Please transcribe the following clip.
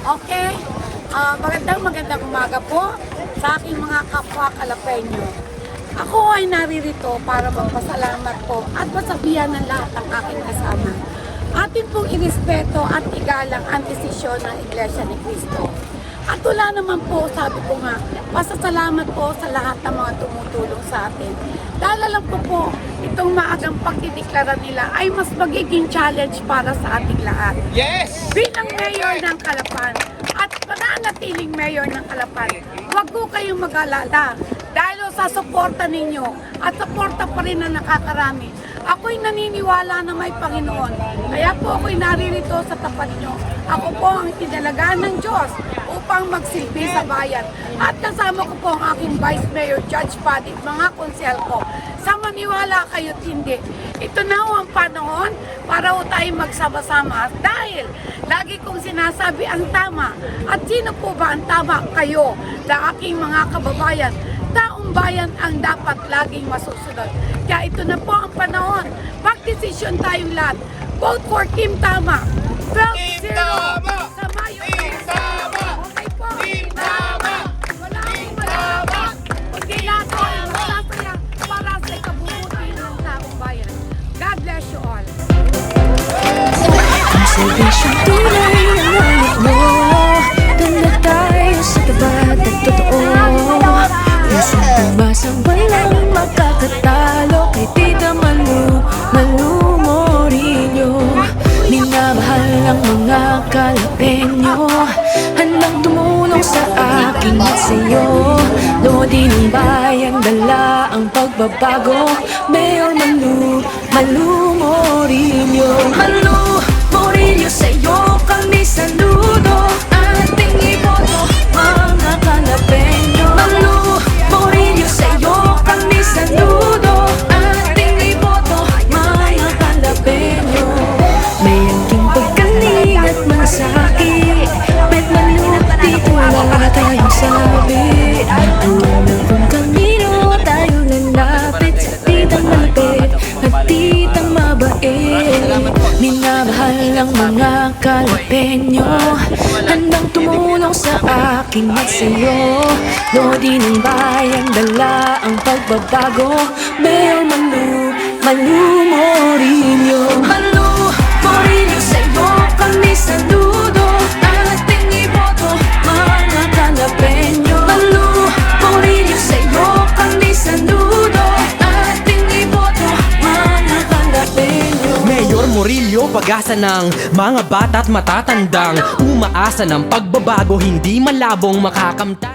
Okay? Ah, magandang magandang umaga po sa aking mga kapwa Kalapeño. Ako ay naririto para magpasalamat po at masabihan ng lahat ng aking kasama. Atin pong irespeto at igalang ang desisyon ng Iglesia ni Cristo. At wala naman po, sabi ko nga, pasasalamat po sa lahat ng mga tumutulong sa atin. Dahil alam ko po, itong maagang pagdideklara nila ay mas magiging challenge para sa ating lahat Yes! bilang mayor ng Kalapan at mananatiling mayor ng Kalapan, huwag ko kayong mag-alala dahil sa suporta ninyo at suporta pa rin na nakakarami. Ako'y naniniwala na may Panginoon. Kaya po ako'y naririto sa tapat nyo. Ako po ang tinalagaan ng Diyos upang magsilbi sa bayan. At kasama ko po ang aking Vice Mayor, Judge Padit, mga konsel ko. Sa maniwala kayo't hindi. Ito na ang panahon para ho tayo magsama-sama. Dahil lagi kong sinasabi ang tama. At sino po ba ang tama? Kayo, na aking mga kababayan. Taong bayan ang dapat laging masusunod. Kaya ito na po ang panahon. Magdesisyon tayong lahat. Vote for Kim Tama. 12-0 Kim Tama! sa Mayo. Kim Tama! Okay po. Kim Tama! Wala akong malalaman. Tama! Kundi lahat ay masasaya para sa ikabubuti ng taong bayan. God bless you all. Ang Ang mga kalapenyo Handang tumulong sa akin at sa'yo. Lodi ng bayan, dala ang pagbabago. Mayor Malu, Malu sabit Alam na kung kanino tayo lalapit Sa titang malapit at titang mabait. Minamahal ang mga kalapenyo Handang tumulong sa akin at sa'yo Lodi ng bayan, dala ang pagbabago. Mayor Malu, Malu Morillo Murillo, pag-asa ng mga bata at matatandang Umaasa ng pagbabago, hindi malabong makakamtan